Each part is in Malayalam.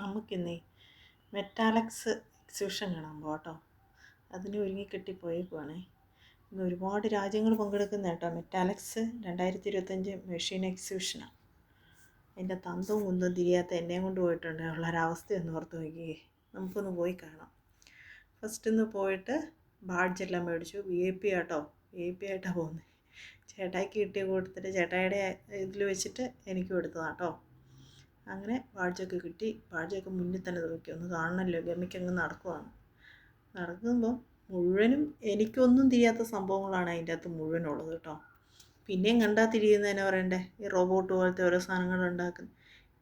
നമുക്കിന്നേ മെറ്റാലക്സ് എക്സിബിഷൻ കാണാൻ പോകാം കേട്ടോ. അതിന് ഒരുങ്ങി കിട്ടിപ്പോയേക്കുവാണേ ഇന്ന് ഒരുപാട് രാജ്യങ്ങൾ പങ്കെടുക്കുന്ന കേട്ടോ മെറ്റാലക്സ് രണ്ടായിരത്തി ഇരുപത്തഞ്ച് മെഷീൻ എക്സിബിഷനാണ് എന്റെ തന്തവും കുന്തവും തിരിയാത്ത എന്നെയും കൊണ്ട് പോയിട്ടുണ്ട്. ഉള്ളൊരവസ്ഥയൊന്ന് ഓർത്ത് നോക്കിയേ. നമുക്കൊന്ന് പോയി കാണാം. ഫസ്റ്റ് ഒന്ന് പോയിട്ട് ബാഡ്ജെല്ലാം മേടിച്ചു. V I P auto. V I P ആയിട്ടാണ് പോകുന്നത് ചേട്ടായിക്ക് കിട്ടിയ കൂട്ടത്തിൽ ചേട്ടായിയുടെ ഇതിൽ വെച്ചിട്ട് എനിക്ക് കൊടുത്തതാണ് കേട്ടോ. അങ്ങനെ ബാഡ്ജൊക്കെ കിട്ടി. ബാഡ്ജൊക്കെ മുന്നിൽ തന്നെ നോക്കി. ഒന്ന് കാണണമല്ലോ ഗമിക്ക് അങ്ങ് നടക്കുവാണ്. നടക്കുമ്പോൾ മുഴുവനും എനിക്കൊന്നും തിരിയാത്ത സംഭവങ്ങളാണ് അതിന്റെ അകത്ത് മുഴുവനുള്ളത് കേട്ടോ. പിന്നെയും കണ്ടാൽ തിരിയുന്നതിനെ പറയണ്ടേ? ഈ റോബോട്ട് പോലത്തെ ഓരോ സാധനങ്ങൾ ഉണ്ടാക്കുന്നത്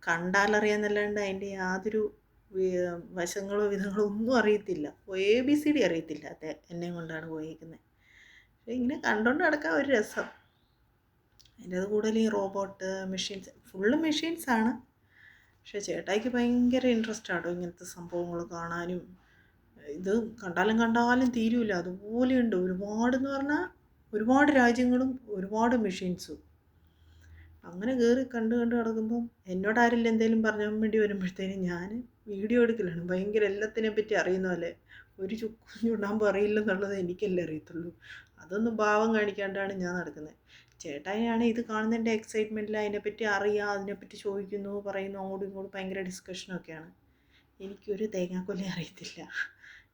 കണ്ടാലറിയാന്നല്ലാണ്ട് അതിന്റെ യാതൊരു വശങ്ങളോ വിധങ്ങളോ ഒന്നും അറിയത്തില്ല. എ ബി സി ഡി അറിയത്തില്ല. അത് എന്നെ കൊണ്ടാണ് പോയിരിക്കുന്നത് പക്ഷേ ഇങ്ങനെ കണ്ടുകൊണ്ട് നടക്കാൻ ഒരു രസം. അതിന്റെ അത് കൂടുതൽ ഈ റോബോട്ട് മെഷീൻസ് ഫുള്ള് മെഷീൻസാണ്. പക്ഷേ ചേട്ടായിക്ക് ഭയങ്കര ഇൻട്രസ്റ്റ് ആട്ടോ ഇങ്ങനത്തെ സംഭവങ്ങൾ കാണാനും. ഇത് കണ്ടാലും കണ്ടാലും തീരുമില്ല അതുപോലെയുണ്ട്. ഒരുപാടെന്ന് പറഞ്ഞാൽ ഒരുപാട് രാജ്യങ്ങളും ഒരുപാട് മെഷീൻസും അങ്ങനെ കയറി കണ്ട് കണ്ട് കിടക്കുമ്പം എന്നോട് ആരെല്ലാം എന്തെങ്കിലും പറഞ്ഞാൽ വേണ്ടി വരുമ്പോഴത്തേനും ഞാൻ വീഡിയോ എടുക്കലാണ്. ഭയങ്കര എല്ലാത്തിനെ പറ്റി അറിയുന്ന പോലെ ഒരു ചുക്കും ചുണ്ടാകുമ്പോൾ അറിയില്ലെന്നുള്ളത് എനിക്കല്ലേ അറിയത്തുള്ളൂ. അതൊന്നും ഭാവം കാണിക്കാണ്ടാണ് ഞാൻ നടക്കുന്നത് ചേട്ടായിയാണ് ഇത് കാണുന്നതിന്റെ എക്സൈറ്റ്മെന്റിൽ അതിനെപ്പറ്റി അറിയാം അതിനെപ്പറ്റി ചോദിക്കുന്നു പറയുന്നു അങ്ങോട്ടും ഇങ്ങോട്ടും ഭയങ്കര ഡിസ്കഷനൊക്കെയാണ് എനിക്കൊരു തേങ്ങാക്കൊല്ലം അറിയത്തില്ല.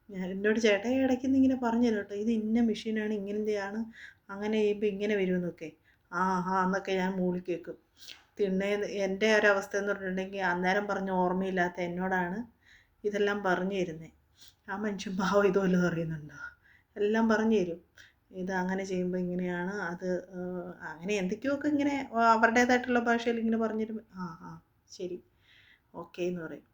ഞാൻ എന്നോട് ചേട്ടായി ഇടയ്ക്ക് ഇങ്ങനെ പറഞ്ഞു കേട്ടോ ഇത് ഇന്ന മെഷീനാണ് ഇങ്ങനെയാണ് അങ്ങനെ ചെയ്യുമ്പോൾ ഇങ്ങനെ വരുമെന്നൊക്കെ. ആ ആ എന്നൊക്കെ ഞാൻ മൂളി കേൾക്കും തിണ്ണേ എന്റെ ഒരവസ്ഥ എന്ന് പറഞ്ഞിട്ടുണ്ടെങ്കിൽ അന്നേരം പറഞ്ഞ ഓർമ്മയില്ലാത്ത എന്നോടാണ് ഇതെല്ലാം പറഞ്ഞു തരുന്നത് ആ മനുഷ്യൻ ഭാവം ഇതുപോലെ അറിയുന്നുണ്ടോ? എല്ലാം പറഞ്ഞു തരും. ഇത് അങ്ങനെ ചെയ്യുമ്പോൾ ഇങ്ങനെയാണ് അത് അങ്ങനെ എന്തൊക്കെയൊക്കെ ഇങ്ങനെ അവരുടേതായിട്ടുള്ള ഭാഷയിൽ ഇങ്ങനെ പറഞ്ഞിരുന്നു ആ ആ ശരി. ഓക്കെ എന്ന് പറയും.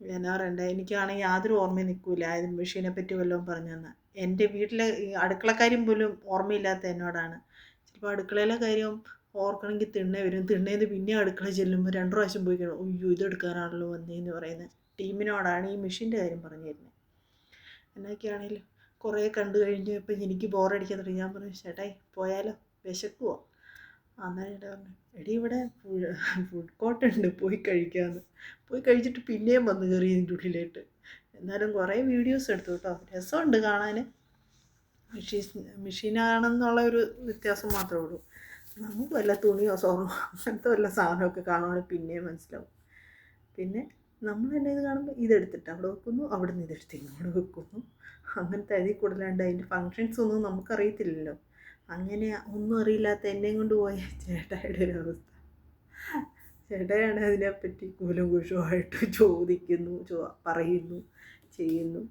എന്നാ പറയണ്ടേ? എനിക്കാണെങ്കിൽ യാതൊരു ഓർമ്മയും നിൽക്കില്ല ഇത് മെഷീനെ പറ്റി വല്ലതും പറഞ്ഞു തന്നാൽ എന്റെ വീട്ടിലെ അടുക്കളക്കാര്യം പോലും ഓർമ്മയില്ലാത്ത എന്നോടാണ്. ചിലപ്പോൾ അടുക്കളയിലെ കാര്യം ഓർക്കണമെങ്കിൽ തിണ്ണേ വരും. തിണ്ണേന്ന് പിന്നെ അടുക്കള ചെല്ലുമ്പോൾ രണ്ട് പ്രാവശ്യം പോയി കഴിയും അയ്യോ ഇത് വന്നേ വന്നേന്ന് പറയുന്നത് ടീമിനോടാണ് ഈ മെഷീന്റെ കാര്യം പറഞ്ഞു തരുന്നത് എന്നൊക്കെയാണെങ്കിലും കുറേ കണ്ടു കഴിഞ്ഞപ്പോൾ എനിക്ക് ബോറടിക്കാൻ തുടങ്ങി. ഞാൻ പറഞ്ഞു ചേട്ടായി പോയാലോ? വിശക്കുവോ? അന്നേരം ചേട്ടാ പറഞ്ഞു എടി ഇവിടെ ഫുഡ് കോർട്ട് ഉണ്ട് പോയി കഴിക്കാമെന്ന് പോയി കഴിച്ചിട്ട് പിന്നെയും വന്ന് കയറി ഇതിന്റെ ഉള്ളിലേട്ട്. എന്നാലും കുറേ വീഡിയോസ് എടുത്തു കേട്ടോ. രസമുണ്ട് കാണാൻ മെഷീൻ മെഷീനാണെന്നുള്ള ഒരു വ്യത്യാസം മാത്രമേ ഉള്ളൂ. നമുക്ക് വല്ല തുണിയോ സ്വർണോ അങ്ങനത്തെ വല്ല സാധനമൊക്കെ കാണുവാണെങ്കിൽ പിന്നെയും മനസ്സിലാവും. പിന്നെ നമ്മൾ തന്നെ ഇത് കാണുമ്പോൾ ഇതെടുത്തിട്ട് അവിടെ വെക്കുന്നു അവിടെ നിന്ന് ഇതെടുത്ത് ഇങ്ങോട്ട് വെക്കുന്നു. അങ്ങനത്തെ അതിൽ കൂടുതലാണ്ട് അതിന്റെ ഫങ്ഷൻസ് ഒന്നും നമുക്കറിയത്തില്ലല്ലോ. അങ്ങനെ ഒന്നും അറിയില്ലാത്ത എന്നെയും കൊണ്ട് പോയ ചേട്ടായുടെ ഒരു അവസ്ഥ. ചേട്ടയാണ് അതിനെപ്പറ്റി കൂലും കുഷുമായിട്ട് ചോദിക്കുന്നു ചോ പറയുന്നു ചെയ്യുന്നു.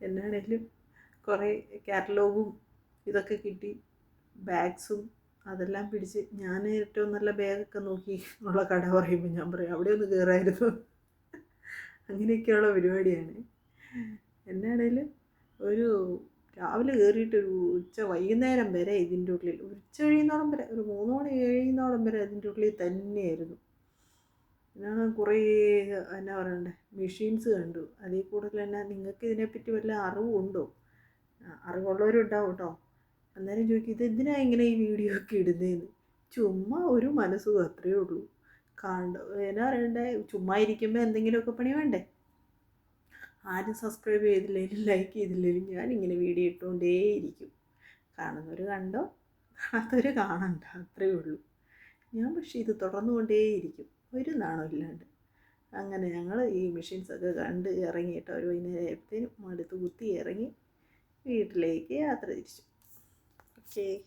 എന്നാണെങ്കിലും കുറേ കാറ്റലോഗും ഇതൊക്കെ കിട്ടി ബാഗ്സും അതെല്ലാം പിടിച്ച് ഞാൻ ഏറ്റവും നല്ല ബാഗൊക്കെ നോക്കി ഉള്ള കട പറയുമ്പോൾ ഞാൻ പറയും അവിടെ ഒന്ന് കയറായിരുന്നു അങ്ങനെയൊക്കെയുള്ള പരിപാടിയാണ്. എന്നാണേലും ഒരു രാവിലെ കയറിയിട്ട് ഒരു ഉച്ച വൈകുന്നേരം വരെ ഇതിന്റെ ഉള്ളിൽ ഉച്ച കഴിയുന്നോളം വരെ ഒരു മൂന്ന് മണി കഴിയുന്നോളം വരെ അതിന്റെ ഉള്ളിൽ തന്നെയായിരുന്നു. ഞാൻ കുറേ എന്നാ പറയണ്ടേ മെഷീൻസ് കണ്ടു. അതിൽ കൂടുതൽ തന്നെ നിങ്ങൾക്ക് ഇതിനെപ്പറ്റി വല്ല അറിവുണ്ടോ ആ, അറിവുള്ളവരുണ്ടാവും കേട്ടോ. അന്നേരം ചോദിക്കും ഇത് എന്തിനാണ് ഇങ്ങനെ ഈ വീഡിയോ ഒക്കെ ഇടുന്നതെന്ന് ചുമ്മാ ഒരു മനസ്സും അത്രയേ ഉള്ളൂ. കണ്ട. എന്നാ പറയണ്ടേ? ചുമ്മാ ഇരിക്കുമ്പോൾ എന്തെങ്കിലുമൊക്കെ പണി വേണ്ടേ? ആരും സബ്സ്ക്രൈബ് ചെയ്തില്ലെങ്കിലും ലൈക്ക് ചെയ്തില്ലെങ്കിലും ഇങ്ങനെ വീഡിയോ ഇട്ടുകൊണ്ടേയിരിക്കും. കാണുന്നവർ കണ്ടോ? കാണാത്തവർ കാണണ്ട. അത്രയേ ഉള്ളൂ. ഞാൻ പക്ഷേ ഇത് തുടർന്നുകൊണ്ടേയിരിക്കും ഒരു നാണം ഇല്ലാണ്ട്. അങ്ങനെ ഞങ്ങൾ ഈ മെഷീൻസൊക്കെ കണ്ട് ഇറങ്ങിയിട്ട് ഒരു വൈകുന്നേരത്തേനും മടുത്ത് കുത്തി ഇറങ്ങി വീട്ടിലേക്ക് യാത്ര തിരിച്ചു. ഓക്കേ